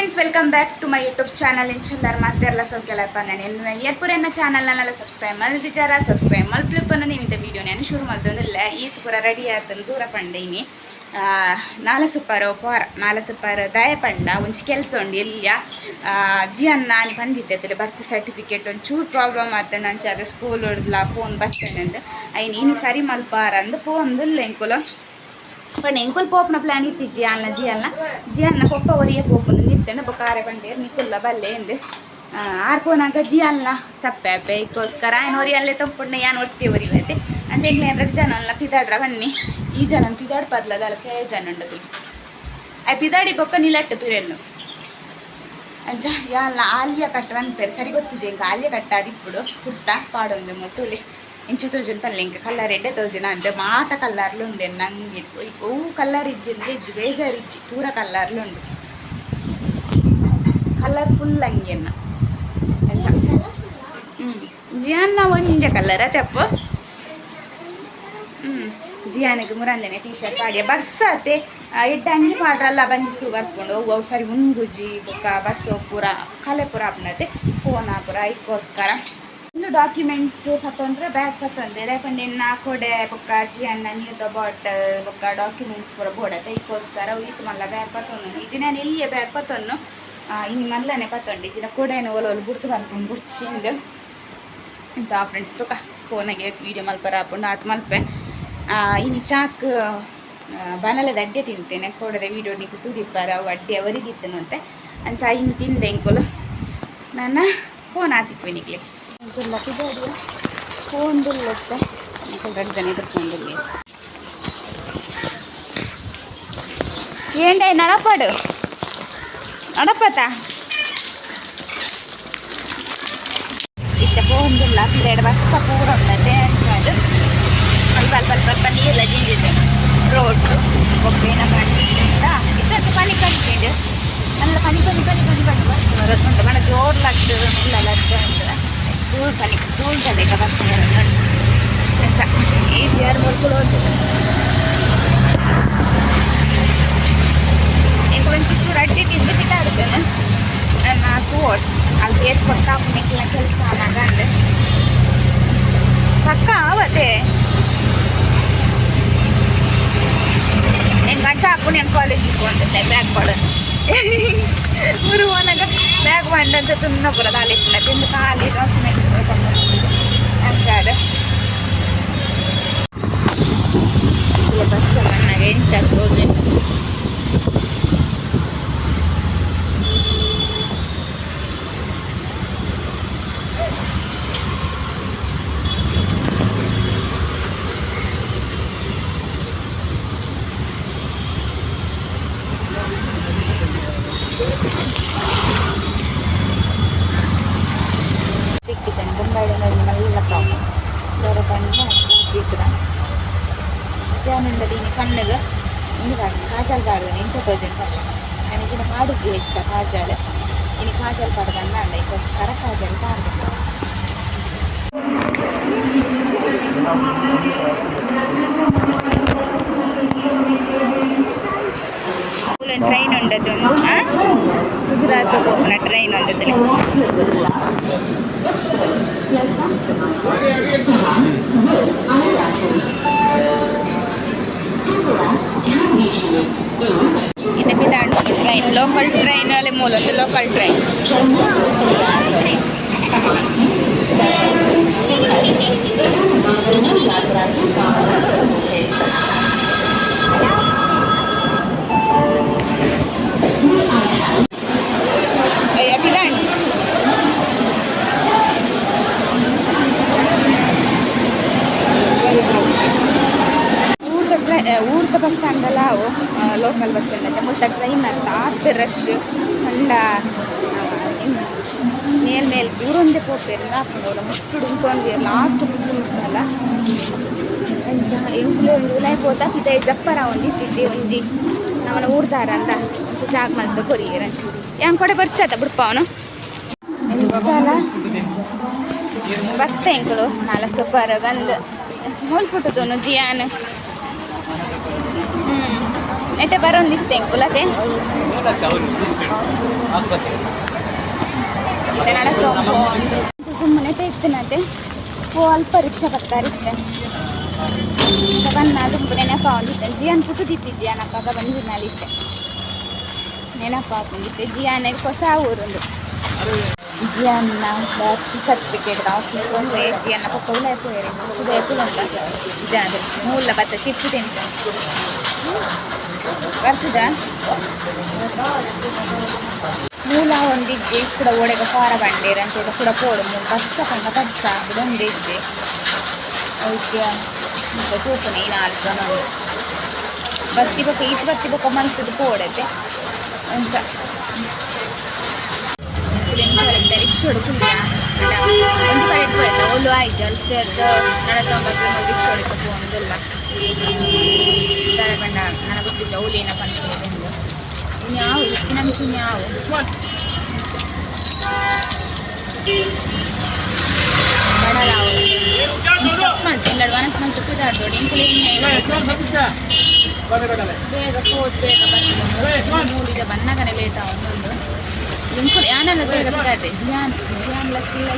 Friends welcome back to my YouTube channel ಇಂಚುಂದರ್ ಮತ್ತೆ ಎಲ್ಲ ಸೌಖ್ಯಲಪ್ಪ ನಾನು ಎನ್ನು ಏರ್ಪುರ ಎನ್ನ ಚಾನಲ್ನೆಲ್ಲ ಸಬ್ಸ್ಕ್ರೈಬ್ ಮಲ್ದಿಚಾರ ಸಬ್ಸ್ಕ್ರೈಬ್ ಮಲ್ಪ್ಲಿಪ್ ಅನ್ನೋದು ಇಂಥ ವೀಡಿಯೋ ನಾನು ಶುರು ಮಾಡ್ತಂದಿಲ್ಲ ಈತ್ ಪೂರ ರೆಡಿ ಆಯ್ತಂದು ದೂರ ಪಂಡೀನಿ ನಾಲ ಸುಪ್ಪಾರ ಪೋರ ನಾಲ್ ಸುಪ್ಪಾರ ದಯ ಪಂಡ ಒಂಚು ಕೆಲಸ ಉಂಡು ಎಲ್ಲಿಯ ಜಿಯನ್ ನಾನು ಬಂದಿದ್ದೆ ಬರ್ತ್ ಸರ್ಟಿಫಿಕೇಟ್ ಒಂಚೂರು ಪ್ರಾಬ್ಲಮ್ ಆಯ್ತು ನಂಚೆ ಅದೇ ಸ್ಕೂಲ್ ಹೊಡೆದ್ಲ ಫೋನ್ ಬರ್ತೇನೆ ಅಂದು ಐನು ಇನಿ ಸರಿ ಮಲ್ಪಾರ ಅಂದು ಪೋಂದಿಲ್ಲ ಎಂಕುಲು પણ નિકુલ પોપನ ಪ್ಲಾನ್ ಇತ್ತು ಜಿಯಾಲ್ನ ಜಿಯಾಲ್ನ ಜಿಯಾಲ್ನ ಪೊಪ್ಪ ಒರಿಯ ಪೋಪುಂಡು ನಿತ್ತಂಡ ಬೊಕ್ಕ ಆರೆ ಬಂಡೇರು ನಿಕುಲ್ಲ ಬಲ್ಲೆ ಎಂದು ಆರ್ಪೋನಾಗ ಜಿಯಾಲ್ನ ಚಪ್ಪೆ ಬೇಕೋಸ್ಕರ ಆಯ್ನ ಒರಿಯಲ್ಲೇ ತಪ್ಪುಂಡ ಯಾನ್ ಒರ್ತಿ ಒರಿವೈತೆ ಅಂಚೆ ಎರಡು ಜನ ಅಲ್ಲ ಪಿದಾಡ್ರ ಬನ್ನಿ ಈ ಜನ ಪಿದಾಡ್ ಪದ್ಲದ ಅಲ್ಲ ಕೇ ಜನ ಉಂಡದು ಆ ಪಿದಾಡಿ ಬೊಕ್ಕ ನಿಲಟ್ಟು ಪಿರೆಲ್ಲು ಅಂಚ ಯಾಲ್ನ ಆಲ್ಯ ಕಟ್ಟವನ್ ಪೇರು ಸರಿ ಗೊತ್ತಿಜೆ ಇಂಕ ಆಲ್ಯ ಕಟ್ಟಾದಿಪ್ಪುಡು ಪುಟ್ಟ ಪಾಡೊಂದು ಮೊತ್ತುಲಿ ಇಂಚ ತೋಜನ್ ಪಲ್ಲೆ ಇಂಕ ಕಲ್ಲರ್ ಎಡ್ಡೆ ತೋಜನ ಅಂದೆ ಮಾತ ಕಲ್ಲರ್ಲು ಉಂಡೆ ನಂಗೆ ಓ ಕಲ್ಲರ್ ಇಜ್ಜಿಂದೆ ಇಜ್ಜಿ ಬೇಜಾರು ಇಜ್ಜಿ ಪೂರ ಕಲ್ಲರ್ಲು ಉಂಡು ಕಲರ್ ಫುಲ್ ಹಂಗೆನ್ನ ಅಂಚ ಹ್ಞೂ ಜಿಯಾನ್ನ ಒಂಜ ಕಲ್ಲರ ತೆಪ್ಪು ಹ್ಞೂ ಜಿಯಾನಿಗೆ ಮುರಂದನೆ ಟೀ ಶರ್ಟ್ ಪಾಡ್ಯ ಬರ್ಸತ್ತೆ ಎಡ್ಡ ಅಂಗಿ ಪಾಡ್ರಲ್ಲ ಬಂದಿಸು ಬರ್ಕೊಂಡು ಅವು ಸರಿ ಮುಂಗುಜಿ ಬೊಕ್ಕ ಬರ್ಸೋ ಪೂರ ಕಲೆ ಪೂರ ಆಪ್ನತೆ ಫೋನ್ ಪೂರ ಇದಕ್ಕೋಸ್ಕರ ಇನ್ನು ಡಾಕ್ಯುಮೆಂಟ್ಸ್ ಪತ್ತೊಂದ್ರೆ ಬ್ಯಾಗ್ ಪತ್ತೊಂದೆ ರೇಪಂಡೆ ನಾಕೋಡೆ ಬೊಕ್ಕ ಅಣ್ಣ ನೀರ್ದ ಬಾಟಲ್ ಬೊಕ್ಕ ಡಾಕ್ಯುಮೆಂಟ್ಸ್ ಪೂರ ಬೋಡತ್ತೆ ಇದಕ್ಕೋಸ್ಕರ ಈತ ಮಲ್ಲ ಬ್ಯಾಗ್ ಪತ್ತೊಂದು ಈಜಿ ನಾನು ಎಲ್ಲಿಯ ಬ್ಯಾಗ್ ಪತ್ತೊಂದು ಇನ್ನು ಮಲ್ಲನೆ ಪತ್ತೊಂಡು ಈಜಿನ ಕೊಡೆನ ಒಲೊಲು ಬುಡ್ತು ಬರ್ಕೊಂಡು ಬುಡ್ಚಿಂದು ಜಾ ಫ್ರೆಂಡ್ಸ್ ತುಕ. ಫೋನಾಗೆ ವೀಡಿಯೋ ಮಲ್ಪರ ಹಾಕೊಂಡು ಆತ ಮಲ್ಪೆ. ಇನ್ನು ಚಾಕ್ ಬನಲದ ಅಡ್ಡೆ ತಿಂತೇನೆ. ಕೊಡದೆ ವೀಡಿಯೋ ನೀವು ತೂದಿಪ್ಪಾರ ಅವು ಅಡ್ಡೆ ಅವರಿಗಿತ್ತನಂತೆ ಅಂಚ ಇನ್ನು ತಿಂದೆ ಇಂಕೊಲು ನನ್ನ ಫೋನ್ ಆತಿಕ್ವೆ ನಿಕ್ಲಿ. ಇದಿಲ್ಲ ಇದೆಯಾ ಫೋನ್ದಿಲ್ಲತ್ತೆ ಎರಡು ಜನ ಇದ್ರೆ ಫೋನ್ದಿಲ್ಲ ఏంటి నడపడు నడపతా ఇట్లా పోందిల్ల పిల్లడు వరుస పూర ఉంటుంది అంటారు అల్ప అల్ప అల్ప అల్ప నీళ్ళు తిండి రోడ్డు ఒక్కైనా పండి ఇట్లా పని కనిపించండి అందులో పని పని పని పని పని వస్తుంది మన జోర్లు అట్టు నీళ్ళు అట్టు ಕೂಲ್ ಕಲಿ ಕೂಲ್ ಕಲಿ ಕಬಾಬ್ಸ್ತಾರೆ ನೋಡಿ. ಈಗ ಯಾರು ಬರ್ಕೊಳ್ಳೋದು ಈಗ ಒಂದು ಚೂರು ಅಡ್ಡಿ ತಿಂದು ಬಿಟ್ಟಾಡುತ್ತೆ ನಾಲ್ಕು ಅಲ್ಲಿ ಬೇರೆ ಕೊಡ್ತಾ ಹಾಕ್ಬೇಕಿಲ್ಲ ಕೆಲಸ ಆದಾಗ ಅಂದರೆ. ಪಕ್ಕ ಆವತ್ತೆ. నేను మంచిగా అప్పుడు నేను కాలేజ్ పోతుంది బ్యాగ్ పడను ఊరు పోనాక బ్యాగ్ పండంత తున్నప్పుడు దాని ఇప్పుడు తిండి ఖాళీ డాక్యుమెంట్ అంటాడు బస్సు నాకు ఏం ஸ்வீட் கிச்சன் கும்பையில் நல்ல ப்ராப்ளம் வேறு பண்ணி வீட்டுதான் ಯಾನಿಂದ ದೀನಿ ಕಣ್ಣಿಗೆ ಇಂದು ಕಾಡಿದೆ ಕಾಜಾಲ್ ಕಾಡಿದೆ ಎಂಟ ತೋಜನ್ ನಾನು ಇಚ್ಚಿನ ಕಾಡಿಸಿ ಹೆಚ್ಚ ಕಾಜಾಲ್ ಇನ್ನು ಕಾಜಾಲ್ ಕಾಡದನ್ನ ಅಂಡ ಇದಕ್ಕೋಸ್ಕರ ಕಾಜಾಲ್ ಕಾಡಿದೆ Thank you. ಟ್ರೈನ್ ಉಂಡದು ಗುಜರಾತ್ ಹೋಗ್ನ ಟ್ರೈನ್ ಒಂದದಲ್ಲಿ ಇದು ಬಿದಾಂಡ್ ಟ್ರೈನ್ ಲೋಕಲ್ ಟ್ರೈನ್ ಅಲ್ಲಿ ಮೂಲದ್ದು ಲೋಕಲ್ ಟ್ರೈನ್ ಅಯ್ಯ ಊರ್ದ ಬಸ್ ಅವು ಲೋಕಲ್ ಬಸ್ ಸ್ಟ್ಯಾಂಡ್ ಮುಟ್ಟ ಟ್ರೈನ್ ಅಂತ ಆತ ರಶ್ ಕಂಡ ಮೇಲ್ ಮೇಲ್ ಊರೊಂದೇ ಪೋಪೇರು ಹಾಕೊಂಡು ಮುಟ್ಟುಡು ಉಂಟೊಂದು ಲಾಸ್ಟ್ ಮುಟ್ಟು ಮುಟ್ಟಲ್ಲ ಅಂಚ ಒಂದು ಉಲಾಯ್ ಪೋತ ಪಿತ ಜಪ್ಪರ ಒಂದು ಇತ್ತಿಜ್ಜಿ ಒಂಜಿ ನಮ್ಮನ ಊರ್ದಾರ ಅಂತ ಜಾಗ ಮಲ್ದ ಕೊರಿಯರ್ ಅಂಚ yang ಕೊಡೆ ಬರ್ಚಾತ ಬಿಡ್ಪ ಅವನು. ಎಂಚಾಲ ಭಕ್ತ ಎಂಕುಲು ನಾಲ ಸೊಪ್ಪರ ಗಂಧ ಮೂಲ್ ಪುಟ್ಟದನು ಜಿಯಾನ್. ಹ್ಞೂ ಎಟ್ಟೆ ಬರೋಂದಿತ್ತೆ ಕುಲತೆ ಇದೆ ನಡಕ್ಕೆ ಸುಮ್ಮನೆ ಇತ್ತನತೆ ಓ ಅಲ್ಪ ರಿಕ್ಷಾ ಬರ್ತಾರಿತ್ತೆ ಬನ್ನ ದುಂಬು ನೆನಪ ಒಂದಿತ್ತೆ ಜಿಯಾನ್ ಪುಟ್ಟುದಿತ್ತು ಜಿಯಾನ್ ಅಪ್ಪಾಗ ಬಂದಿನಲ್ಲಿತ್ತೆ ನೆನಪ ಹಾಕೊಂಡಿತ್ತೆ ಜಿಯಾನಿಗೆ ಹೊಸ ಊರೊಂದು ಜಿಯಾನ್ನ ಬರ್ತ್ ಸರ್ಟಿಫಿಕೇಟ್ ಆಫೀಸ್ ಒಂದು ಜಿಯಾನ್ನ ಪಕ್ಕ ಉಲಾಯ್ಪೋಯರೆ ಉದಯಪುರಂತ ಇದಾದ್ರೆ ಮೂಲ ಬತ್ತ ಚಿಪ್ಪು ತಿಂತ ಬರ್ತದ? ಮೂಲ ಒಂದಿಜ್ಜೆ ಕೂಡ ಒಳಗೆ ಪಾರ ಬಂಡೇರ ಅಂತ ಹೇಳಿ ಕೂಡ ಪೋಡು ಮೂಲ ಬಸ್ಸ ಕಂಡ ಬಸ್ಸ ಕೂಡ ಒಂದಿಜ್ಜೆ ಅದಕ್ಕೆ ಮತ್ತೆ ತೂಪನೆ ನಾಲ್ಕು ಜನ ಬತ್ತಿ ಬಕ್ಕ ಈಟ್ ಬತ್ತಿ ಬಕ್ಕ ಮಲ್ತದ್ದು ಪೋಡತ್ತೆ ಅಂತ. ರಿಕ್ಷೋಡು ಕುಲ್ಯ ಒಂದು ಕಡೆ ಇಟ್ಬೋಯ್ತ ಒಲ್ಲು ಆಯ್ತು, ಅಲ್ಲಿ ನಡತೊಂಬತ್ತು ರಿಕ್ಷಾ ಹೊಡಿತ ಪೋಂದಿಲ್ಲ ಬಂಡ ನನ್ನ ಗೊತ್ತಿಲ್ಲ ಅವಲೇನ ಪಂಚದಿಂದ ಯಾವ ಹೆಚ್ಚಿನ ಮಿಷು ಯಾವ ಎಲ್ಲರೂ ಮನಸ್ಸು ಮಂಚು ಕುದಾಡ್ದೋಡಿ ಇಂಕುಲಿ ಬೇಗ ಹೋದ್ ಬೇಗ ಬರ್ತೀನಿ ಮೂಡಿದ ಬನ್ನಗನೆ ಲೇಟ್ ಒಂದೊಂದು ಇಂಕುಲಿ ಯಾನೆಲ್ಲ ಬೇಗ ಬಿಡಾಡ್ರಿ ಧ್ಯಾನ್ ಧ್ಯಾನ್ ಲಕ್ಕಿಲ್ಲ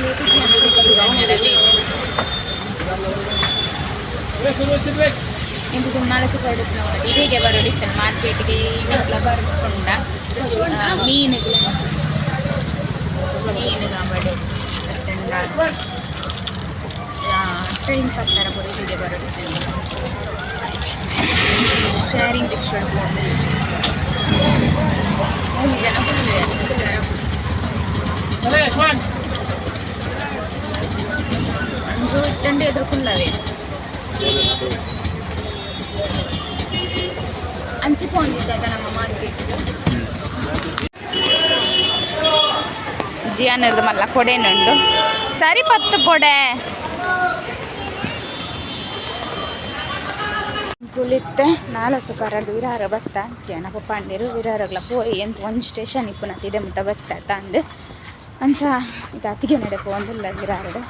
ಲೇಟ್ ಇಂದು ತುಂಬಾಲಸ ಪ್ರಾಡಕ್ಟ್ ನೋಡಿ ಹೀಗೆ ಬರೋಡಿರ್ತಾರೆ ಮಾರ್ಕೆಟ್ಗೆ ಇವಾಗಲ ಬರ್ಕೊಂಡ ಮೀನುಗಳು ಮೀನು ಕಾಂಬಡಿ ಟ್ರೈನ್ ಪತ್ತರ ಕೂಡ ಹೀಗೆ ಬರೋಡಿರ್ತಾರೆ ಶೇರಿಂಗ್ ರೆಸ್ಟೋರೆಂಟ್ ಮೂರು ಜನ ಅಂಜು ಇಟ್ಟಂಡು ಎದುರುಕುಲ್ಲವೇ ಹಂಚಿಕೊಂಡಿದ್ದಾಗ ನಮ್ಮ ಮಾರ್ಕೆಟ್ಗೆ ಜಿಯಾನರ್ದು ಮಲ್ಲ ಕೊಡೆನುಂಡು ಸರಿ ಪತ್ತು ಕೊಡೆ. ಕುಲಿತ್ತೆ ನಾಲ್ ಸುಕಾರದು ವಿರಾರ ಬತ್ತ ಜನಪ ಪಾಂಡಿರು ವಿರಾರಗ್ಲ ಪೋಯಿ ಎಂತ ಒಂದು ಸ್ಟೇಷನ್ ಇಪ್ಪುನ ತಿಡೆ ಮುಟ್ಟ ಬತ್ತ ತಂದು ಅಂಚ ಇದು ಅತಿಗೆ ನಡೆ ಪೋಂದಿಲ್ಲ ವಿರಾರಡು.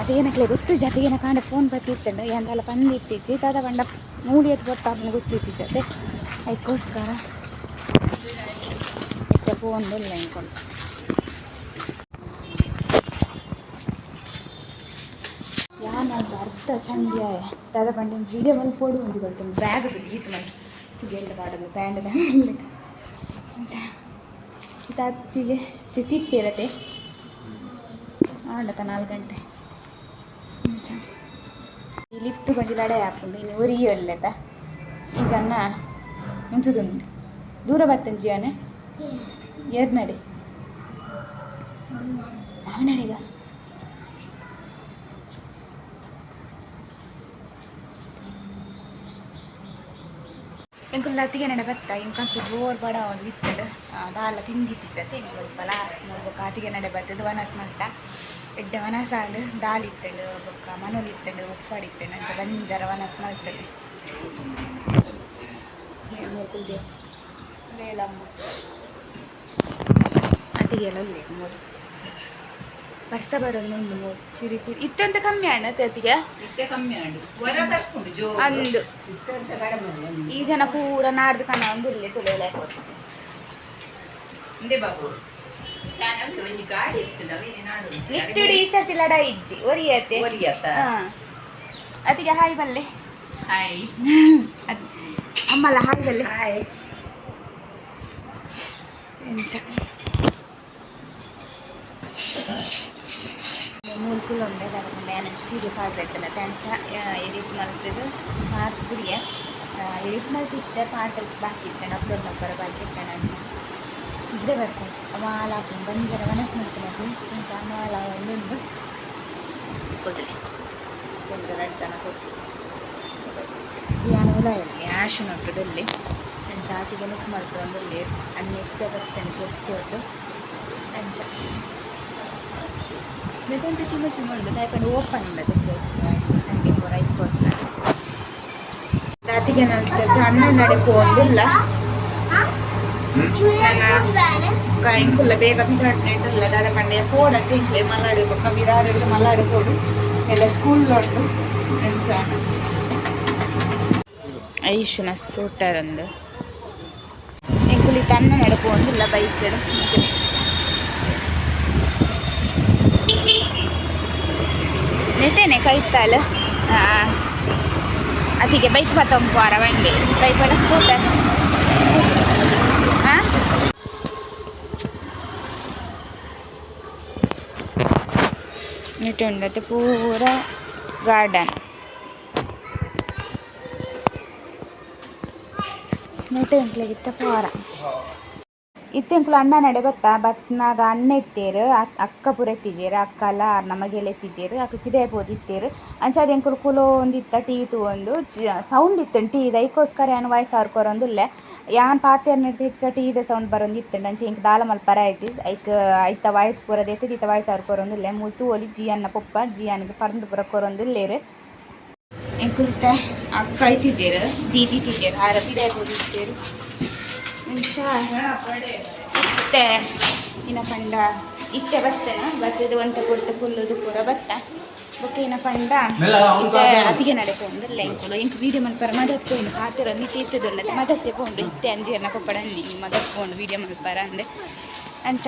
ಅತಿಗೆನಕ್ಲೆ ಗೊತ್ತು, ಜತಿಗೆನ ಕಾಂಡ ಫೋನ್ ಬತ್ತಿತ್ತಂಡು ಎಂದೆಲ್ಲ ಪಂದಿತ್ತೀಚಿ ತದ ಪಂಡ ಮೂಡಿ ಎತ್ತು ಗೊತ್ತಾಪನ ಗೊತ್ತಿತ್ತೀಚತೆ ಅದಕ್ಕೋಸ್ಕರ ಹೆಚ್ಚ ಪೋಂದಿಲ್ಲ ಇಂಕೊಂಡು ಯಾನಂತ ಅರ್ಧ ಚಂಡಿಯಾಯ ತದ ಪಂಡಿನ ವಿಡಿಯೋ ಮಲ್ಲಿ ಫೋಡಿ ಒಂದು ಕೊಡ್ತೀನಿ ಬ್ಯಾಗ್ ಗೀತ್ ಮಾಡಿ ಗೆಲ್ಲ ಕಾಡೋದು ಪ್ಯಾಂಟ್ ತತ್ತಿಗೆ ತಿಪ್ಪಿರತ್ತೆ ಆಂಡತ ನಾಲ್ಕು ಗಂಟೆ. ಈ ಲಿಫ್ಟ್ కొంచెం ಲಡೆ ಹಾಕೊಂಡು ಇನ್ನು ಒರಿಗೆ ಒಳ್ಳೆತ ಈ ಜನ ನಿಂತುದುಂಡು ದೂರ ಬತ್ತಂಜಿ ಜೀವನ ಏರ್ ನಡಿ ಅವನಡಿಗ? ಎಂಕುಲ್ಲ ಅತ್ತಿಗೆ ನಡೆ ಬತ್ತ ಇಂಕಂತು ಜೋರ್ ಬಡ ಒಂದು ಇತ್ತಡು ದಾಲ ತಿಂದಿತ್ತು ಜೊತೆ ಬಲ ನೋಡ್ಬೇಕು ಆತಿಗೆ ನಡೆ ಬತ್ತದು ವನಸ್ ಮಲ್ತ ಎಡ್ಡೆ ವನಸಾಡು ದಾಲ್ ಇತ್ತಡು ಬೊಕ್ಕ ಮನೋಲ್ ಇತ್ತಡು ಉಪ್ಪಾಡಿತ್ತಡು ಅಂಚ ಬಂಜರ ವನಸ್ ಮಲ್ತಡು ಅತಿಗೆಲ್ಲ ಒಳ್ಳೆ ಮೂರು ವರ್ಷ ಬರೋದು ಮೂರು ಚಿರಿಪು ಇತ್ತಂತ ಕಮ್ಮಿ ಅಣ್ಣ ಜೋ ಅಂದು. ಈ ಜನ ಪೂರ ನಾಡ್ದು ಕಣ ಇಲ್ಲೇ ತುಳಿಯಲ್ಲ ಲಿಫ್ಟ್ ಈ ಸರ್ತಿ ಲಡ ಇಜ್ಜಿ. ಒರಿಯತ್ತೆ? ಅತಿಗೆ ಹಾಯ್ ಬಲ್ಲೆ. ಹಾಯ್. ಅಮ್ಮಲ್ಲ ಹಾಯ್ ಬಲ್ಲೆ. ಹಾಯ್. ಎಂಚ. ಉಂಡೆ ಕರ್ಕೊಂಡು ಏನಂಚ ವೀಡಿಯೋ ಪಾಡ್ರೆಟ್ಟನ ತಂಚ ಎಡಿಟ್ ಮಾರ್ಕ್ ಗುರಿಯ ಎಡಿಟ್ ಮಲ್ತಿದ್ದೆ ಪಾಟಲ್ ಬಾಕಿ ಇತ್ತೇನೆ ಅಪ್ಲೋಡ್ ಬಾಕಿ ಇತ್ತೇನೆ ಅಂಚ ಇದ್ರೆ ಬರ್ತಾರೆ ಮಾಲ ಹಾಕೊಂಡು ಬಂಜರ ಮನಸ್ಸು ಮಾಡ್ತೀನಿ ಅಂಚ ಮಾಲ ಒಂದುಂಡು ಕೊಡ್ರಿ ಒಂದು, ಎರಡು ಜನ ಕೊಟ್ಟು ಜಿಯಾನ ಇರಲಿ ಆಶು ನಟ್ಟದಲ್ಲಿ ನನ್ನ ಜಾತಿಗೆ ಮಲ್ತು ಒಂದಲ್ಲಿ ಅನ್ನಿತ್ಯ ಬರ್ತೇನೆ, ಕೆಲ್ಸೋದು. ಅಂಚ ಬೇಕಂತ ಚಿಮ್ಮ ಚಿಮ್ಮ ಉಂಡು ತಾಯ್ಕೊಂಡು ಓಪನ್ ಉಂಡದು ನನಗೆ ಇದಕ್ಕೋಸ್ಕರ ಜಾತಿಗೆ ನನ್ನ ಅಣ್ಣ ನಡೆ ಒಂದಿಲ್ಲ. ಇಂಕುಲ್ಲ ಬೇಗ ಬಿಟ್ಟಾಡ್ನೆಂಟಲ್ಲ ದಾದ ಪಂಡೆಯ ಫೋನ್ ತಿಂಕ್ಲೆ ಮಲ್ಲಾಡಿ ಪಕ್ಕ ವಿರಾರ ಮಲ್ಲಾಡಿ ಹೋಗಿ. ಎಲ್ಲ ಸ್ಕೂಲ್ ಉಂಟು ಐಶುನ ಸ್ಕೂಟರ್ ಅಂದು. ಎಂಕುಲಿ ತನ್ನ ನಡಪೋಂದಿಲ್ಲ ಬೈಕ್ ನೆಟ್ಟೇನೆ ಕೈತಾಲು ಅತಿಗೆ ಬೈಕ್ ಪತ್ತೊಂಪಾರ ಬಂದೆ ಬೈಕ್ ಪಡ ಸ್ಕೂಟರ್ ಹಾಂ ಇಟ್ಟುಂಡತೆ ಪೂರ ಗಾರ್ಡನ್ ನೆಟ್ಟೆ ಎಂಕ್ಲೆಗಿತ್ತ ಪಾರ ಇತ್ತೆಂಕ್ಲು ಅಣ್ಣ ನಡೆ ಬತ್ತ ಬತ್ನಾಗ ಅಣ್ಣ ಇತ್ತೇರು ಅಕ್- ಅಕ್ಕ ಪೂರ ಎತ್ತಿಜೇರು ಅಕ್ಕ ಅಲ್ಲ ನಮಗೆಲ್ಲ ಎತ್ತಿಜೇರು ಅಕ್ಕ ಕಿದೆ ಪೋದು ಇತ್ತೇರು. ಅಂಚಾದ ಎಂಕುಲು ಕುಲೋ ಇತ್ತ ಟೀ ತೂವೊಂದು ಸೌಂಡ್ ಇತ್ತನ್, ಟೀ ದೈಕೋಸ್ಕರ ಏನು ವಾಯ್ಸ್ ಆರ್ಕೊರೊಂದುಲ್ಲೆ ಯಾನ್ ಪಾತೆರ್ ನೆಟ್ಟು ಹೆಚ್ಚ ಟೀದ ಸೌಂಡ್ ಬರೊಂದು ಇತ್ತಂಡು, ಅಂಚೆ ಎಂಕ್ ದಾಲ ಮಲ್ಪರ ಆಯ್ಚಿ ಐಕ್ ಐತ ವಾಯ್ಸ್ ಪೂರ ದೆತ್ತದ ಇತ್ತ ವಾಯ್ಸ್ ಕೊರೊಂದುಲ್ಲೆ ಮೂಲ್ ತೂವೊಲಿ ಜಿಯನ್ನ ಪೊಪ್ಪ ಜಿಯನ್ಗೆ ಪರ್ಂದು ಪೂರ ಕೊರೊಂದುಲ್ಲೇರು ಎಂಕುಲ್ತೆ ಅಕ್ಕ ಐತಿಜೇರು ದೀದಿ ತಿಜೇರು ಆರ ಪಿದೆ ಪೋದು ಇತ್ತೇರು. ಅಂಚ ಇತ್ತೆ ಇನ್ನ ಪಂಡ ಇತ್ತೆ ಬರ್ತೇನ? ಬರ್ತದೆ ಒಂತ ಕೊಡ್ತ ಕುಲ್ಲುದು ಪೂರ ಬತ್ತ? ಓಕೆ ಇನ್ನ ಪಂಡ ಅತಿಗೆ ನಡೆ ಪೋಂದಿಲ್ಲ ಇಂಕುಲು ಇಂಕ್ ವೀಡಿಯೋ ಮಲ್ಪರ ಮದತ್ ಪೋಯಿನ ಪಾತಿರ ಮಿತಿ ಇತ್ತದುಂಡತೆ ಮದತ್ತೆ ಪೋಂಡು ಇತ್ತೆ ಅಂಜಿ ಅನ್ನ ಕೊಪ್ಪಡನ್ನಿ ಮದತ್ ಪೋಂಡು ವೀಡಿಯೋ ಮಲ್ಪರ ಅಂದೆ. ಅಂಚ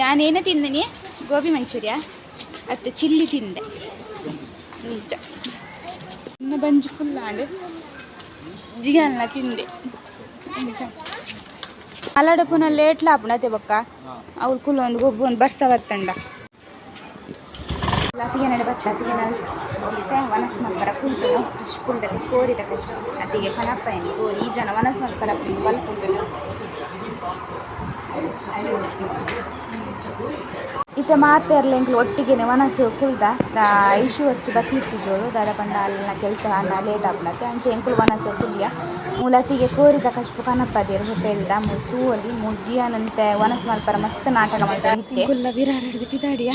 ಯಾನೇನು ತಿಂದಿನಿ ಗೋಬಿ ಮಂಚೂರಿಯ? ಅತ್ತೆ ಚಿಲ್ಲಿ ತಿಂದೆ. ನಿಜ ಇನ್ನು ಬಂಜಿ ಫುಲ್ ಆಂಡು. ಜಿಗಲ್ಲ ತಿಂದೆ. ನಿಜ ಅಲಾಡ ಪುನಃ ಲೇಟ್ ಲಾಪುಣತೆ ಬೊಕ್ಕ. ಅವ್ರು ಕುಲ್ ಒಂದು ಗೊಬ್ಬು, ಒಂದು ಬರ್ಸ ಬತ್ತಂಡ ಅತಿಗೆ ನಡೆ ಬತ್ತ ಅತಿಗೆ ಮತ್ತೆ ವನಸ್ ಮಲ್ಪರ ಕುಂತು. ಕಶ್ ಕುಂಡದೆ ಕೋರಿದ ಕಷ್ಟ ಅತಿಗೆ ಕಣಪ್ಪ ಏನು ಕೋರಿ. ಈ ಜನ ವನಸ್ ಮಲ್ಪರ ಬಲ್ಪುಂಡು ಇತ ಮಾತೆರ್ಲ ಎಂಕ್ಲು ಒಟ್ಟಿಗೆನೆ ವನಸು ಕುಲ್ದ ಐಶು ಹೊತ್ತು ಬತ್ತಿತ್ತಿದ್ದೋಳು ದಾದ ಪಂಡ ಅಲ್ಲಿನ ಕೆಲಸ ಅನ್ನ ಲೇಟ್ ಆಪುನತ್ತೆ ಅಂಚೆ ಎಂಕುಲು ವನಸು ಕುಲ್ಯ ಮೂಲತಿಗೆ ಕೋರಿದ ಕಷ್ಟ ಕನಪ್ಪದೇರು ಹೋಟೆಲ್ದ ಮೂ ತೂವಲಿ ಮೂರು ಜಿಯನಂತೆ ವನಸ್ ಮಲ್ಪರ ಮಸ್ತ್ ನಾಟಕ ಮಾಡ್ತಾರೆ ಇತ್ತೆ ಕುಲ್ಲ ವಿರಾರಡ್ದು ಪಿದಾಡಿಯ?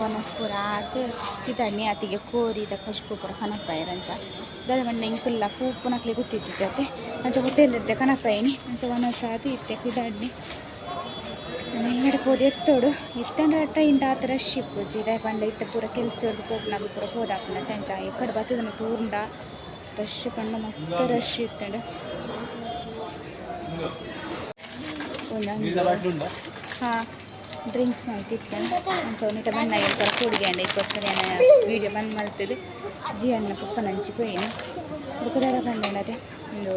ವನಸ್ ಪೂರ ಆತೆ ಪಿದಾಡ್ನಿ. ಅತಿಗೆ ಕೋರಿದ ಕಶ್ಪು ಪೂರ ಕನಪ್ಪ ಇರಂಚ. ದಾದ ಪಂಡ ಎಂಕುಲ್ಲ ಪೂಪು ನಕ್ಲೆ ಗೊತ್ತಿತ್ತು ಜೊತೆ. ಅಂಚ ಹೋಟೆಲ್ ಇದ್ದೆ ಕನಪ್ಪ ಏನಿ. ಅಂಚ ವನಸ್ ಆತು ಇತ್ತೆ ಪಿದಾಡ್ನಿ. ಪೋದು ಎತ್ತೋಡು ಇತ್ತಂಡ ಅಟ್ಟ ಆ ಥರ ರಶ್ ಇಪ್ಪುಜಿ ಇದೇ ಪಂಡ ಇತ್ತ ಪೂರ ಕೆಲ್ಸ ಪೋಪುನಾಗ ಪೂರ ಹೋದಾಪುನ ಟೆಂಚ ಎಕ್ಕಡೆ ಬತ್ತದನ ತೂರ್ಂಡ ರಶ್ ಪಂಡ ಮಸ್ತ್ ರಶ್ ಇತ್ತಂಡ ಹಾಂ ಡ್ರಿಂಕ್ಸ್ ಮಾಡ್ತಿತ್ತಂಡ ಒಂದಿಟ ಬಣ್ಣ ಪೂರ ಕೂಡಿಗೆ ಅಂಡ ಇದಕ್ಕೋಸ್ಕರ ವೀಡಿಯೋ ಬಂದ್ ಮಾಡ್ತಿದ್ದು. ಜಿ ಅನ್ನ ಪಪ್ಪ ನಂಚಿ ಕೊಯ್ನು. ಬುಕ್ಕದಾರ ಬಂದ ಒಂದು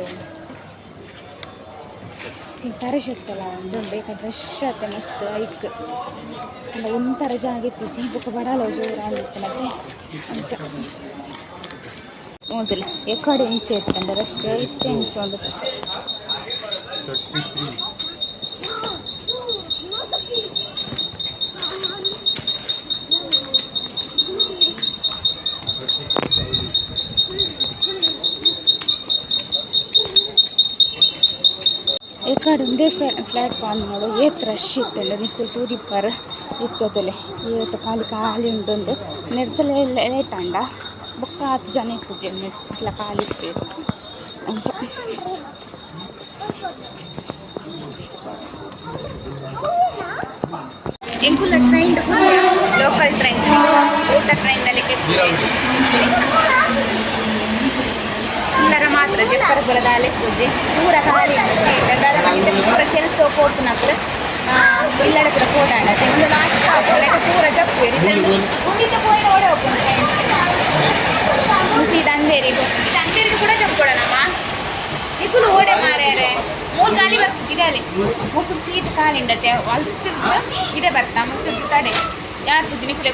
ತರಶತ್ತಲ್ಲ ಒಂದು ಬೇಕಾದ ರಶ್ ಆತ ಮಸ್ತ್ ಐಕ್ ಅಂದ ಒಂಥರ ಜಾಗಿತ್ತು ಜೀ ಬುಕ್ಕ ಬಡಾಲ ಜೋರ ಆಗಿತ್ತು ಮತ್ತೆ ಅಂಚ. ಹೌದಿಲ್ಲ ಎಕಡೆ ಇಂಚೆ ಇತ್ತಂಡ ರಶ್ ಇತ್ತೆ ಇಂಚ ಒಂದು ಕಡೆ ಒಂದೇ ನೋಡು. ಏತ್ ರಶ್ ಇತ್ತಲ್ಲ ನಿಕ್ಕುಲ್ ತೂದಿಪ್ಪರ ಇತ್ತದಲೆ. ಏತ್ ಖಾಲಿ ಖಾಲಿ ಉಂಟೊಂದು. ನೆಡ್ತಲೆ ಲೇಟ್ ಅಂಡ ಬೊಕ್ಕ ಹತ್ತು ಜನ ಇತ್ತು ನೆಡ್ತಲ ಖಾಲಿ ಇತ್ತು. ಅಂಚ ಎಂಕುಲ ಟ್ರೈನ್ ಲೋಕಲ್ ಟ್ರೈನ್ ಊಟ ಟ್ರೈನಲ್ಲಿ ಎಲ್ಲರ ಮಾತ್ರ ಜಪ್ಪರಪುರದ ಅಲೆ ಪೂಜೆ ಪೂರ ಖಾಲಿ ಉಂಟು ಸೀಟ್ ಅದರ ಮಗಿದ ಪೂರ ಕೆಲಸ ಪೋಟು ನಕ್ಲು ಎಲ್ಲಡ ಪೂರ ಪೋದಾಡತ್ತೆ ಒಂದು ಲಾಸ್ಟ್ ಸ್ಟಾಪ್ ಲೆಕ್ಕ ಪೂರ ಜಪ್ಪು ಮುಂದಿದ್ದ ಪೋಯಿನ ಓಡೆ ಹೋಗ್ಕೊಂಡು ಸೀದಾ ಅಂದೇರಿ ಇದು ಅಂದೇರಿಗೆ ಕೂಡ ಜಪ್ಪೊಡನಮ್ಮ ಇಕ್ಕುಲು ಓಡೆ ಮಾರ್ಯಾರೆ ಮೂರು ಗಾಲಿ ಬರ್ತು ಗಿಡಲಿ ಮುಕ್ಕು ಸೀಟ್ ಖಾಲಿ ಉಂಡತ್ತೆ ಅಲ್ತಿದ್ದು ಗಿಡ ಬರ್ತಾ ಮತ್ತೆ ತಡೆ ಯಾರು ಪೂಜೆ ನಿಕ್ಕಲೆ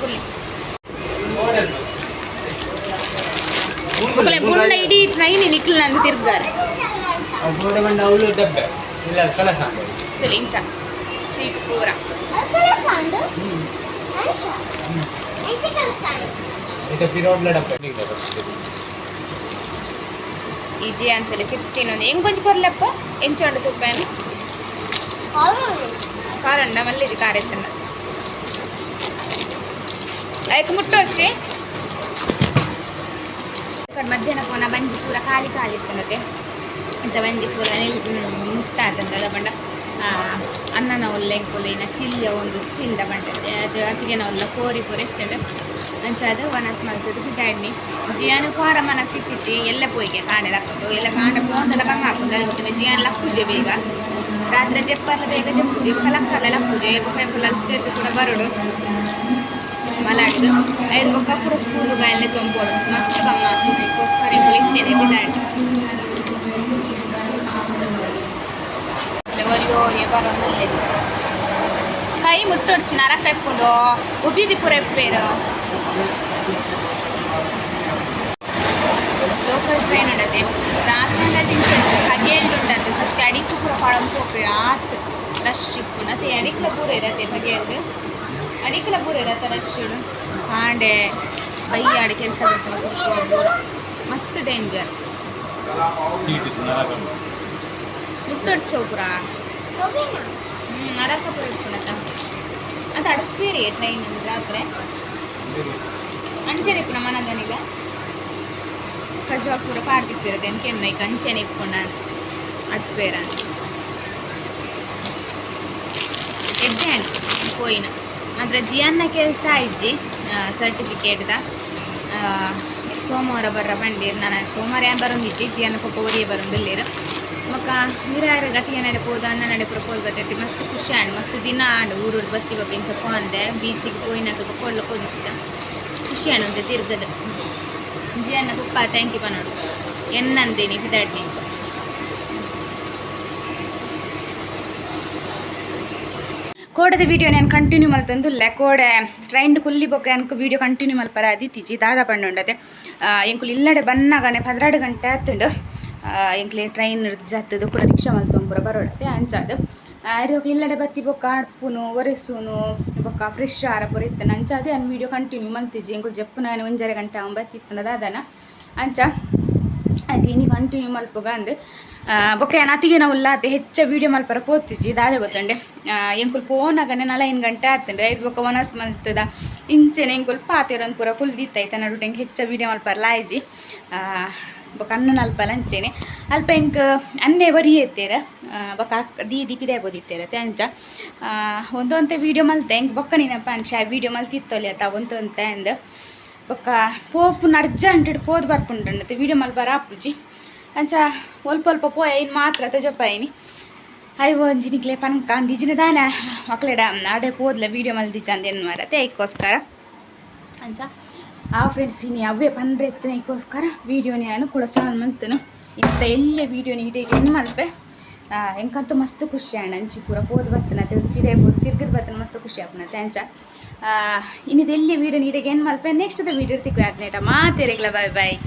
ఒకలే బుండ ఇడి ట్రైన్ నిక్కులంది తిరుగుగారు అప్పుడు మన డౌలు డబ్బ ఇల్ల కల సాండ్ తెలించ సీట్ పూరా కల సాండ్ అంచా అంచి ఇక పిరోడ్ లడ పెట్టి కదా ఈజీ అంతే చిప్స్ తినుంది ఏం కొంచెం కొరలేప్ప ఎంచండి తుప్పాను కారండా మళ్ళీ ఇది కారెత్తండి ఐకు ముట్ట వచ్చి ಕಡೆ ಮಧ್ಯಾಹ್ನ ಅವನ ಬಂಜಿ ಪೂರ ಖಾಲಿ ಖಾಲಿ ಇರ್ತಂದತೆ ಅಂತ ಬಂಜಿ ಪೂರ ಮುಕ್ತ ಆತಂದದ ಬಂಡ ಅನ್ನನ ಒಲ್ಲೆ ಕೊಲಿನ ಚಿಲ್ಲಿಯ ಒಂದು ತಿಂದ ಬಂಡತೆ ಅದು ಅತಿಗೆ ನಾವೆಲ್ಲ ಕೋರಿ ಪೂರ ಇರ್ತದೆ. ಅಂಚಾದ ವನಸ್ ಮಾಡ್ತದೆ ಬಿದ್ದಾಡ್ನಿ ಜಿಯಾನು ಖಾರ ಮನ ಸಿಕ್ಕಿತ್ತು ಎಲ್ಲ ಪೋಯಿಗೆ ಕಾಣೆ ಹಾಕೋದು ಎಲ್ಲ ಕಾಣ ಪೋಂದೆಲ್ಲ ಬಂಗ ಹಾಕೋದು ಅದು ಗೊತ್ತಿಲ್ಲ, ಜಿಯಾನ್ ಲಕ್ಕುಜೆ ಬೇಗ. ರಾತ್ರಿ ಜಪ್ಪಲ್ಲ ಬೇಗ ಜಪ್ಪುಜೆ ಕಲಕ್ಕಲ್ಲ ಲಕ್ಕುಜೆ ಬೇಕು ಉಪಯೋಗ ಕೂಡ ಬರೋಡು. ಮಲಾಡಿದು ಐದು ಬೊಕ್ಕ ಕೂಡ ಸ್ಕೂಲ್ಗ ಎಲ್ಲ ತೊಂಬೋಡು ಮಸ್ತ್ ಬಂಗ ಅದಕ್ಕೋಸ್ಕರ ಇಬ್ಬರು ಇದ್ದೇನೆ ಬಿದ್ದಾಡಿ ಒರಿಯೋ ಒರಿಯೋ ಬರೋದಲ್ಲೇ ಕೈ ಮುಟ್ಟೊಡ್ಚಿ ನರಕ ಎಪ್ಕೊಂಡು ಉಬಿದಿ ಪುರ ಎಪ್ಪೇರು ಲೋಕಲ್ ಟ್ರೈನ್ ಉಂಡತೆ ರಾತ್ರಿ ಹದಿನೇಳು ಉಂಡತೆ ಸತ್ಯ ಅಡಿಕ್ಕು ಪೂರ ಪಳಂ ಹೋಗ್ಬೇರು ಆತ್ ರಶ್ ಇಪ್ಪುಂಡು ಅತ್ತೆ ಅಡಿಕ್ಲ ಪೂರ ಇರತ್ತೆ ಹದಿನೇಳು ಅಡಿಕ್ಲ ಪೂರ ಇರತ್ತೆ ಬೈ ಆಡಿ ಕೆಲಸ ಮಸ್ತ್ ಡೇಂಜರ್ ಸೀಟ್ ಚೌಪುರ ಹ್ಞೂ ನರಕಪುರ ಪುರ ಇಪ್ಪುಂಡತ ಅದು ಅಡಕ್ಬೇರಿ ಟ್ರೈನ್ ರಾತ್ರಿ ಅಂಚನೆ ಇಪ್ಪುನ ಮನದನಿಗ ಕಜಾಪುರ ಪಾಡ್ತಿಪ್ಪಿರ ತೆನ್ಕೆನ್ನ ಈಗ. ಅಂಚೆನೆ ಇಪ್ಪುನ ಅಡ್ಪೇರ. ಎಡ್ಡೆ ಅಂಟು ಪೋಯಿನ ಮಾತ್ರ ಜಿಯನ್ನ ಕೆಲಸ ಇಜ್ಜಿ. ಸರ್ಟಿಫಿಕೇಟ್ದ ಸೋಮವಾರ ಬರ್ರ ಬಂಡೀರ್ ನಾನು. ಸೋಮವಾರ ಏನು ಬರೋಂಗಿಜ್ಜಿ ಜಿಯನ್ನು ಪಪ್ಪ ಒರಿಯ ಬರೋದಿಲ್ಲೇರು ಮಕ್ಕ ನಿರಾರ ಗತಿಗೆ ನಡೆಪೋದು ಅಣ್ಣ ನಡೆ ಪುರ ಪೋದು ಬರ್ತೈತಿ ಮಸ್ತ್ ಖುಷಿ ಆಂಡ್ ಮಸ್ತ್ ದಿನ ಆಂಡ್ ಊರೂರು ಬತ್ತಿ ಬಗ್ಗೆ ಇಂಚ ಪೋಂದೆ. ಬೀಚಿಗೆ ಪೋಯಿನಾಗ ಕೊಡ್ಲಕ್ಕೆ ಹೋಗಿದ್ದ ಖುಷಿ ಆಣಂತೆ ತಿರ್ಗದ ಜಿಯನ್ನ ಪಪ್ಪ ಥ್ಯಾಂಕ್ ಯು ಪನೋಡು ಎನ್ನಂದೇನಿ ಬಿದಾಡ್ನಿ ಕೋಡದ ವಿಡಿಯೋ ನಾನು ಕಂಟಿನ್ಯೂ ಮಲ್ತಂದುಲ್ಲ ಕೋಡೆ ಟ್ರೈನ್ ಕುಲ್ಲಿ ಬೊಕ್ಕ ಅನ್ಕು ವಿಡಿಯೋ ಕಂಟಿನ್ಯೂ ಮಲ್ಪರ ಅದಿತ್ತಿಜಿ ದಾದ ಪಂಡು ಉಂಡತೆ. ಎಂಕುಲು ಇಲ್ಲಡೆ ಬನ್ನಗನೆ ಪದ್ರಾಡು ಗಂಟೆ ಆತುಂಡು ಎಂಕ್ಲೆ ಟ್ರೈನ್ ಜತ್ತದು ಕೂಡ ರಿಕ್ಷಾ ಮಲ್ತೊಂಪುರ ಬರೋಡತೆ ಅಂಚಾದು. ಅದು ಇಲ್ಲಡೆ ಬತ್ತಿ ಬೊಕ್ಕ ಅಡ್ಪುನು ಒರೆಸೂನು, ಬೊಕ್ಕ ಫ್ರೆಶ್ ಆರ ಪುರ ಇತ್ತನ ಅಂಚಾದೆ ಅನ್ ವಿಡಿಯೋ ಕಂಟಿನ್ಯೂ ಮಲ್ತಿಜಿ ಎಂಕುಲು ಜಪ್ಪು ನಾನು ಒಂಜರೆ ಗಂಟೆ ಅವನ್ ಬತ್ತಿತ್ತನ ದಾದನ. ಅಂಚ, ಹಾಗೆ ಇನಿ ಕಂಟಿನ್ಯೂ ಮಲ್ಪುಗ ಅಂದು ಬೊಕ್ಕ ಏನಾತಿಗೆ ಅತಿಗೆ ನಾವು ಉಲ್ಲಾತೆ ಹೆಚ್ಚ ವೀಡಿಯೋ ಮಲ್ಪರ ಪೋತಿಜಿ ದಾದೆ ಗೊತ್ತಂಡೆ. ಎಂಕುಲ್ ಆಗನೆ ನಲ ಇನ್ ಗಂಟೆ ಆಗ್ತಂಡೆ ಐದು ಬೊಕ್ಕ ಒನಸ್ ಮಲ್ತದ. ಇಂಚೆನೆ ಎಂಕುಲ್ ಪಾತಿರನ್ ಪೂರ ಕುಲ್ ದಿತ್ತೈತೆ ನಡು ಟೆಂಗೆ ಹೆಚ್ಚ ವೀಡಿಯೋ ಮಲ್ಪರ ಲಾಯ್ಜಿ ಬೊಕ್ಕ ಅನ್ನ ಅಲ್ಪ ಅಂಚೆನೆ ಅಲ್ಪ ಎಂಕ್ ಅನ್ನೆ ಬರಿ ಎತ್ತೇರ ಬೊಕ್ಕ ದೀದಿ ಪಿದೆ ಬೋದಿತ್ತೇರ ತೆಂಚ ಒಂದೊಂತೆ ವೀಡಿಯೋ ಮಲ್ತೆ ಹೆಂಗೆ ಬೊಕ್ಕ ನೀನಪ್ಪ ಅನ್ಶ ವೀಡಿಯೋ ಮಲ್ತಿತ್ತೊಲೆ ಅತ್ತ ಒಂತೊಂತೆ ಅಂದು. ಬೊಕ್ಕ ಪೋಪು ಅರ್ಜೆಂಟ್ ಪೋದು ಬರ್ಪುಂಡು ವೀಡಿಯೋ ಮಲ್ಪರ ಆಪುಜಿ ಅಂಚ ಒಲ್ಪ ಒಲ್ಪ ಪೋಯ ಇನ್ನು ಮಾತ್ರ ತೆಜಪ್ಪಾಯಿನಿ ಅಯ್ಯ ಒಂಜಿನಿಕ್ಲೆ ಪನಕ ಅಂದಿಜಿನ ದಾನ. ಮಕ್ಕಳೆಡ ಆಡೆ ಪೋದ್ಲ ವೀಡಿಯೋ ಮಲ್ದಿಚ್ಚ ಅಂದ ಎನ್ನುವಾರ ತೇಗೋಸ್ಕರ ಅಂಚ ಆ ಫ್ರೆಂಡ್ಸ್ ಇನಿ ಅವೇ ಪಂಡ್ರೆ ಇಕ್ಕೋಸ್ಕರ ವೀಡಿಯೋ ನಾನು ಕೂಡ ಚಾನಲ್ ಮಂತನು. ಇಂಥ ಎಲ್ಲ ವೀಡಿಯೋ ನೀಟಿಗೆ ಏನು ಮಲ್ಪೆ? ಎಂಕಂತೂ ಮಸ್ತ್ ಖುಷಿ ಆಂಡ್ ಅಂಚಿ ಪೂರ ಪೋದು ಬರ್ತನ ಪಿದೆ ಬೋದು ತಿರ್ಗಿದ್ ಬರ್ತನ ಮಸ್ತ್ ಖುಷಿ ಆಪನ ಅಂಚ. ಇನ್ನಿದೆಲ್ಲಿ ವೀಡಿಯೋ ನೀಟಿಗೆ ಏನು ಮಲ್ಪೆ? ನೆಕ್ಸ್ಟ್ ವೀಡಿಯೋ ತಿಕ್ಕ ಆದ್ನೇಟ ಮಾತೇರಿಗ್ಲ ಬಾಯ್ ಬಾಯ್